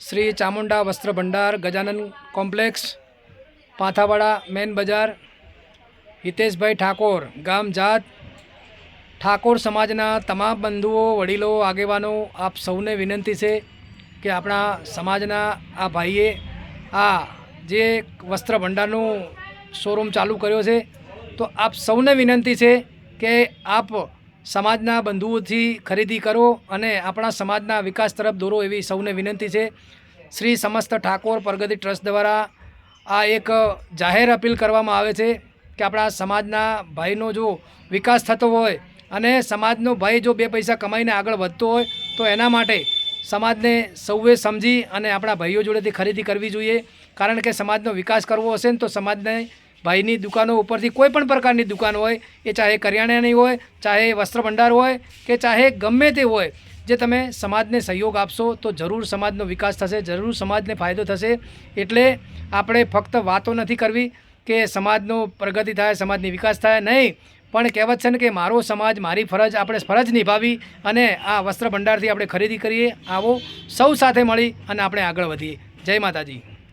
શ્રી ચામુંડા વસ્ત્ર ભંડાર, Gajanan complex, Pathawada main બજાર, હિતેશભાઈ ઠાકોર, ગામ જાત, ઠાકોર સમાજના તમામ બંધુઓ, વડીલો, આગેવાનો, આપ સૌને વિનંતી છે કે આપણા સમાજના આ ભાઈએ આ જે વસ્ત્ર ભંડારનું શોરૂમ ચાલુ કર્યો છે, તો આપ સૌને વિનંતી છે કે આપ સમાજના બંધુઓથી ખરીદી કરો અને આપણા સમાજના વિકાસ તરફ દોરો એવી સૌને વિનંતી છે. શ્રી સમસ્ત ઠાકોર પ્રગતિ ટ્રસ્ટ દ્વારા આ એક જાહેર અપીલ કરવામાં આવે છે કે આપણા સમાજના ભાઈનો જો વિકાસ થતો હોય અને સમાજનો ભાઈ જો બે પૈસા કમાઈને આગળ વધતો હોય તો એના માટે સમાજને સૌએ સમજી અને આપણા ભાઈઓ જોડેથી ખરીદી કરવી જોઈએ. કારણ કે સમાજનો વિકાસ કરવો હશે ને તો સમાજને ભાઈની દુકાનો ઉપરથી કોઈ પણ પ્રકારની દુકાન હોય, એ ચાહે કરિયાણાની હોય, ચાહે વસ્ત્ર ભંડાર હોય કે ચાહે ગમે તે હોય, જે તમે સમાજને સહયોગ આપશો તો જરૂર સમાજનો વિકાસ થશે, જરૂર સમાજને ફાયદો થશે. એટલે આપણે ફક્ત વાતો નથી કરવી કે સમાજનો પ્રગતિ થાય, સમાજની વિકાસ થાય, નહીં. પણ કહેવત છે ને કે મારો સમાજ, મારી ફરજ, આપણે ફરજ નિભાવી અને આ વસ્ત્ર ભંડારથી આપણે ખરીદી કરીએ, આવો સૌ સાથે મળી અને આપણે આગળ વધીએ. જય માતાજી.